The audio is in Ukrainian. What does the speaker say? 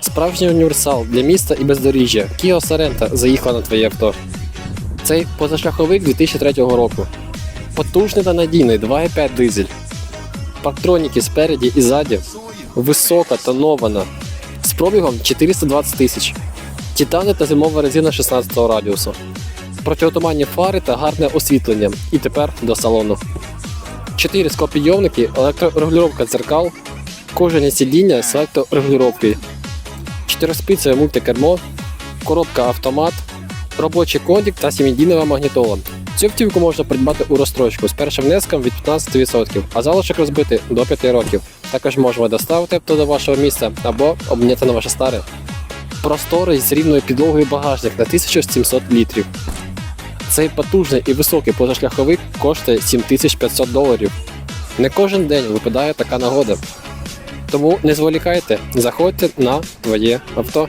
Справжній універсал для міста і бездоріжжя. Kia Sorento заїхала на твоє авто. Цей позашляховик 2003 року. Потужний та надійний 2,5 дизель. Парктроніки спереді і ззаді. Висока тонована. З пробігом 420 тисяч. Титани та зимова резина 16 радіусу. Протиотуманні фари та гарне освітлення. І тепер до салону. 4 склопідйомники, електрорегулювання дзеркал, кожне сидіння з електрорегулювання, 4 мультикермо, коробка автомат, робочий кодік та 7-дінова магнітола. Цю автівку можна придбати у розстрочку з першим внеском від 15%, а залишок розбити до 5 років. Також можемо доставити авто до вашого місця або обміняти на ваше старе. Просторий з рівною підлогою багажник на 1700 літрів. Цей потужний і високий позашляховик коштує 7500 доларів. Не кожен день випадає така нагода. Тому не зволікайте, заходьте на твоє авто.